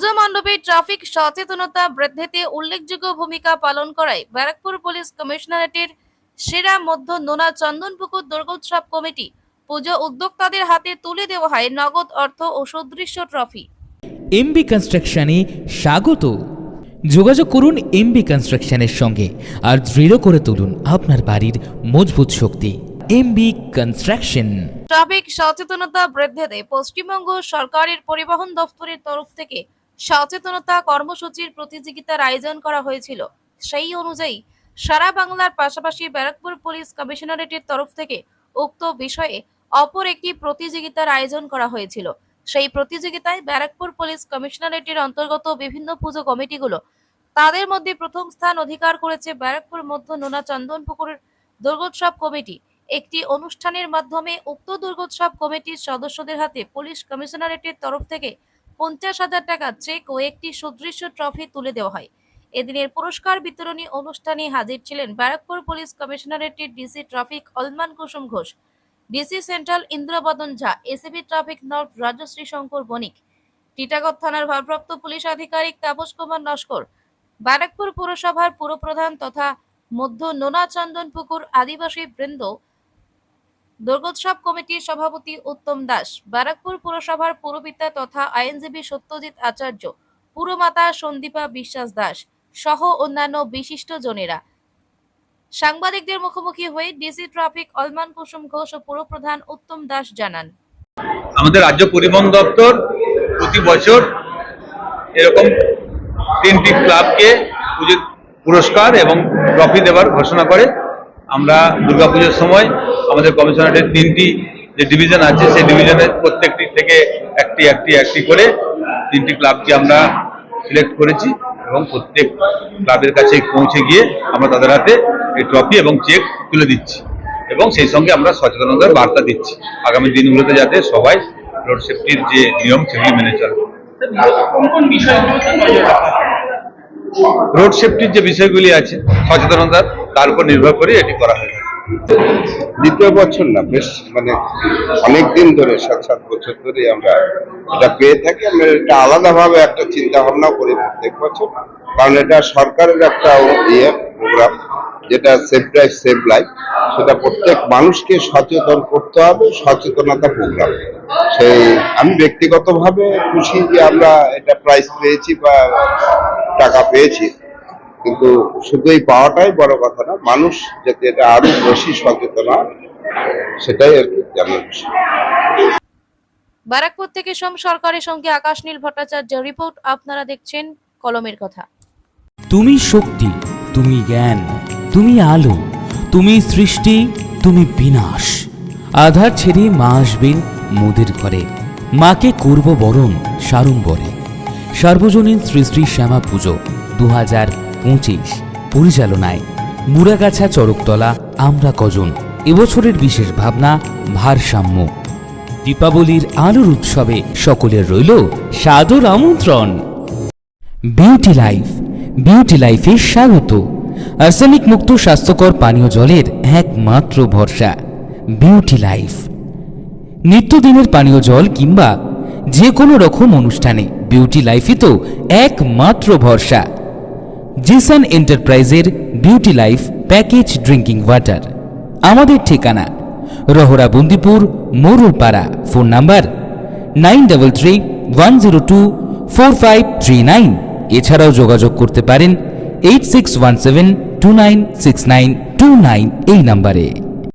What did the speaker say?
পুজো মণ্ডপে ট্রাফিক সচেতনতা বৃদ্ধিতে উল্লেখযোগ্য ভূমিকা পালন করায় ব্যারাকপুর পুলিশ কমিশনারেটের সেরা মধ্য নোনা চন্দনপুকুর দুর্গোৎসব কমিটি পুজো উদ্যোক্তাদের হাতে তুলে দেওয়া হয় নগদ অর্থ ও সদৃশ্য ট্রফি। এমবি কনস্ট্রাকশনে স্বাগত। যোগাযোগ করুন এমবি কনস্ট্রাকশনের সঙ্গে আর দৃঢ় করে তুলুন আপনার বাড়ির মজবুত শক্তি। MB construction. ট্রাফিক সচেতনতা বৃদ্ধিতে পশ্চিমবঙ্গ সরকারের পরিবহন দফতরের তরফ থেকে সচেতনতা কর্মসূচির প্রতিযোগিতার আয়োজন করা হয়েছিল। সেই অনুযায়ী সারা বাংলার পাশাপাশি ব্যারাকপুর পুলিশ কমিশনারেটের তরফ থেকে উক্ত বিষয়ে অপর একটি প্রতিযোগিতার আয়োজন করা হয়েছিল। সেই প্রতিযোগিতায় ব্যারাকপুর পুলিশ কমিশনারেটের অন্তর্গত বিভিন্ন পুজো কমিটিগুলো তাদের মধ্যে প্রথম স্থান অধিকার করেছে ব্যারাকপুর মধ্য নোনা চন্দনপুকুরের দুর্গোৎসব কমিটি। একটি অনুষ্ঠানের মাধ্যমে উক্ত দুর্গোৎসব কমিটির সদস্যদের হাতে পুলিশ কমিশনারেটের তরফ থেকে পঞ্চাশ হাজার টাকা চেক ও একটি সুদৃশ্য ট্রফি তুলে দেওয়া হয়। এদিনের পুরস্কার বিতরণী অনুষ্ঠানে হাজির ছিলেন Barrackpore police কমিশনারেটের DC traffic Alman Kusum Ghosh, DC central Indrabadan Jha, ACP traffic north Rajashree Shankar Banik, Titagarh থানার ভারপ্রাপ্ত পুলিশ আধিকারিক তাপস কুমার নস্কর, ব্যারাকপুর পুরসভার পুরপ্রধান তথা মধ্য নোনাচন্দন পুকুর আদিবাসী বৃন্দ দুর্গোৎসব কমিটির সভাপতি উত্তম দাস, ব্যারাকপুর পুরসভার পুরপিতা তথা আইনজীবী সত্যজিৎ আচার্য, পুরমাতা সন্দীপা বিশ্বাস দাস সহ অন্যান্য বিশিষ্ট জনেরা। সাংবাদিকদের মুখোমুখি হয়ে ডিসি ট্রাফিক অলমান কুসুম ঘোষ ও পুরপ্রধান উত্তম দাস জানান। আমাদের রাজ্য পরিবহন দপ্তর প্রতি বছর এরকম তিনটি ক্লাবকে পুরস্কার এবং ট্রফি দেওয়ার ঘোষণা করে। আমরা দুর্গাপুজোর সময় আমাদের কমিশনারের তিনটি যে ডিভিশন আছে সেই ডিভিশনের প্রত্যেকটি থেকে একটি একটি একটি করে তিনটি ক্লাবকে আমরা সিলেক্ট করেছি এবং প্রত্যেক ক্লাবের কাছে পৌঁছে গিয়ে আমরা তাদের হাতে এই ট্রফি এবং চেক তুলে দিচ্ছি এবং সেই সঙ্গে আমরা সচেতনতার বার্তা দিচ্ছি আগামী দিনগুলোতে যাতে সবাই রোড সেফটির যে নিয়ম সেগুলি মেনে চলে? রোড সেফটির যে বিষয়গুলি আছে সচেতনতার তার উপর নির্ভর করে এটি করা হয়ে থাকে। দ্বিতীয় বছর না, বেশ মানে অনেক দিন ধরে, সাত সাত বছর ধরে আমরা এটা পেয়ে থাকি। আমরা এটা আলাদাভাবে একটা চিন্তা ভাবনা করি প্রত্যেক বছর, কারণ এটা সরকারের একটা ইয়ে প্রোগ্রাম যেটা সেভ ড্রাইভ সেভ লাইফ সেটা প্রত্যেক মানুষকে সচেতন করতে হবে, সচেতনতা প্রোগ্রাম সেই আমি ব্যক্তিগতভাবে খুশি যে আমরা এটা প্রাইজ পেয়েছি বা টাকা পেয়েছি। কিন্তু শুধু এই পাওয়াটাই বড় কথা না মানুষ যাতে এটা আরও বেশি সচেতন হয় সেটাই আর কি জানার বিষয়। ব্যারাকপুর থেকে সোম সরকারের সঙ্গে আকাশ নীল ভট্টাচার্য রিপোর্ট আপনারা দেখছেন কলমের কথা। তুমি শক্তি তুমি জ্ঞান তুমি আলো তুমি সৃষ্টি তুমি বিনাশ। আধার ছেড়ে মা আসবেন মোদের ঘরে মাকে করব বরণ সাড়ম্বরে সার্বজনীন শ্রী শ্রী শ্যামা পুজো দু হাজার পঁচিশ। পরিচালনায় মুরাগাছা চরকতলা, আমরা কজন। এবছরের বিশেষ ভাবনা, ভারসাম্য। দীপাবলির আলোর উৎসবে সকলের রইল সাদর আমন্ত্রণ। বিউটি লাইফ, বিউটি লাইফে স্বাগত। আর্সেনিক মুক্ত, স্বাস্থ্যকর পানীয় জলের একমাত্র ভরসা, বিউটি লাইফ। নিত্যদিনের পানীয় জল কিংবা যে কোনো রকম অনুষ্ঠানে বিউটি লাইফই তো একমাত্র ভরসা। জিসান এন্টারপ্রাইজের beauty life package drinking water আমাদের ঠিকানা Rahara Bandipur, Morulpara. Phone number nine double three one zero two four five three nine. এছাড়াও যোগাযোগ করতে পারেন eight six one seven two nine six nine two nine এই নাম্বারে।